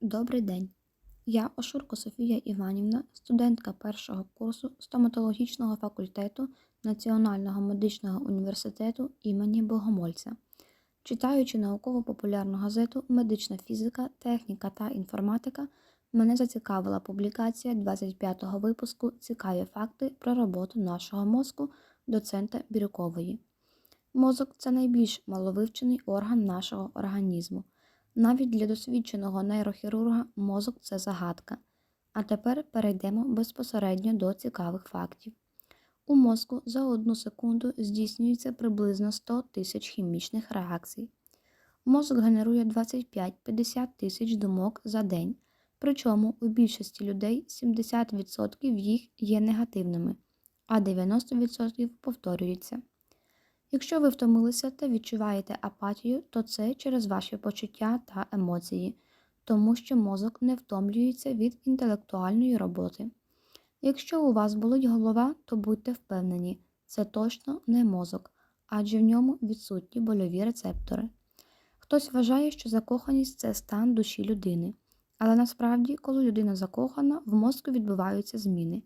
Добрий день. Я Ошурко Софія Іванівна, студентка першого курсу стоматологічного факультету Національного медичного університету імені Богомольця. Читаючи науково-популярну газету Медична фізика, техніка та інформатика, мене зацікавила публікація 25-го випуску Цікаві факти про роботу нашого мозку доцента Бірюкової. Мозок це найбільш маловивчений орган нашого організму. Навіть для досвідченого нейрохірурга мозок це загадка. А тепер перейдемо безпосередньо до цікавих фактів. У мозку за одну секунду здійснюється приблизно 100 тисяч хімічних реакцій. Мозок генерує 25-50 тисяч думок за день, причому у більшості людей 70% їх є негативними, а 90% повторюються. Якщо ви втомилися та відчуваєте апатію, то це через ваші почуття та емоції, тому що мозок не втомлюється від інтелектуальної роботи. Якщо у вас болить голова, то будьте впевнені, це точно не мозок, адже в ньому відсутні больові рецептори. Хтось вважає, що закоханість це стан душі людини, але насправді, коли людина закохана, в мозку відбуваються зміни.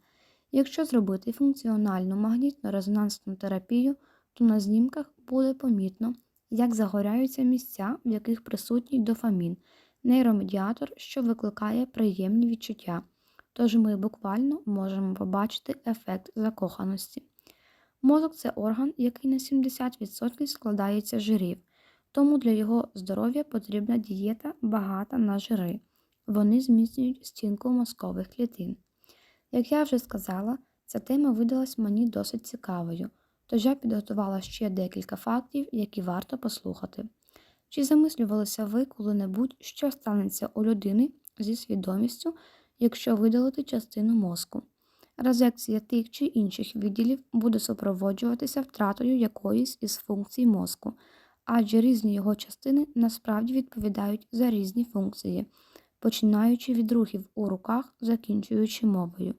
Якщо зробити функціональну магнітно-резонансну терапію, то на знімках буде помітно, як загоряються місця, в яких присутній дофамін, нейромедіатор, що викликає приємні відчуття. Тож ми буквально можемо побачити ефект закоханості. Мозок це орган, який на 70% складається з жирів, тому для його здоров'я потрібна дієта багата на жири. Вони зміцнюють стінку мозкових клітин. Як я вже сказала, ця тема видалась мені досить цікавою. Тож я підготувала ще декілька фактів, які варто послухати. Чи замислювалися ви коли-небудь, що станеться у людини зі свідомістю, якщо видалити частину мозку? Резекція тих чи інших відділів буде супроводжуватися втратою якоїсь із функцій мозку, адже різні його частини насправді відповідають за різні функції, починаючи від рухів у руках, закінчуючи мовою.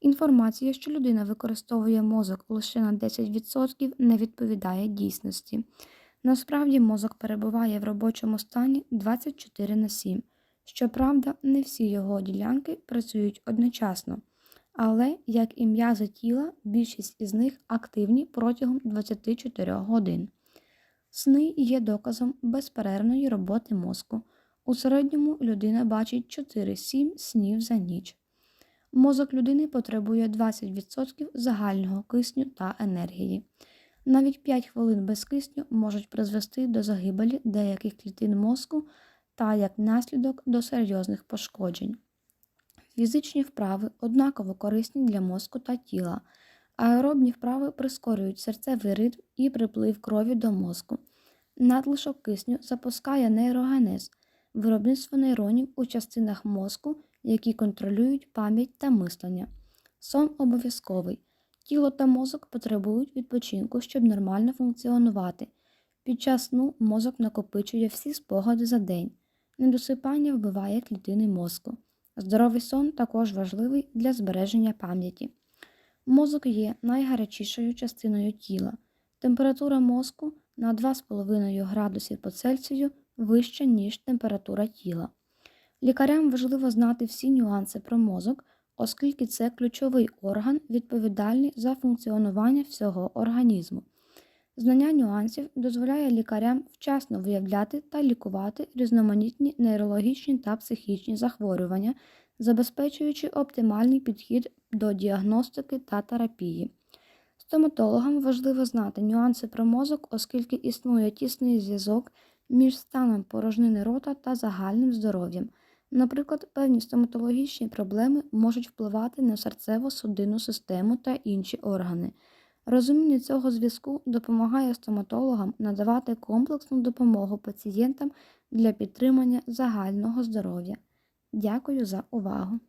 Інформація, що людина використовує мозок лише на 10%, не відповідає дійсності. Насправді мозок перебуває в робочому стані 24 на 7. Щоправда, не всі його ділянки працюють одночасно, але, як і м'язи тіла, більшість із них активні протягом 24 годин. Сни є доказом безперервної роботи мозку. У середньому людина бачить 4-7 снів за ніч. Мозок людини потребує 20% загального кисню та енергії. Навіть 5 хвилин без кисню можуть призвести до загибелі деяких клітин мозку та, як наслідок, до серйозних пошкоджень. Фізичні вправи однаково корисні для мозку та тіла. Аеробні вправи прискорюють серцевий ритм і приплив крові до мозку. Надлишок кисню запускає нейрогенез, виробництво нейронів у частинах мозку які контролюють пам'ять та мислення. Сон обов'язковий. Тіло та мозок потребують відпочинку, щоб нормально функціонувати. Під час сну мозок накопичує всі спогади за день. Недосипання вбиває клітини мозку. Здоровий сон також важливий для збереження пам'яті. Мозок є найгарячішою частиною тіла. Температура мозку на 2,5 градусів по Цельсію вища, ніж температура тіла. Лікарям важливо знати всі нюанси про мозок, оскільки це ключовий орган, відповідальний за функціонування всього організму. Знання нюансів дозволяє лікарям вчасно виявляти та лікувати різноманітні нейрологічні та психічні захворювання, забезпечуючи оптимальний підхід до діагностики та терапії. Стоматологам важливо знати нюанси про мозок, оскільки існує тісний зв'язок між станом порожнини рота та загальним здоров'ям. Наприклад, певні стоматологічні проблеми можуть впливати на серцево-судинну систему та інші органи. Розуміння цього зв'язку допомагає стоматологам надавати комплексну допомогу пацієнтам для підтримання загального здоров'я. Дякую за увагу!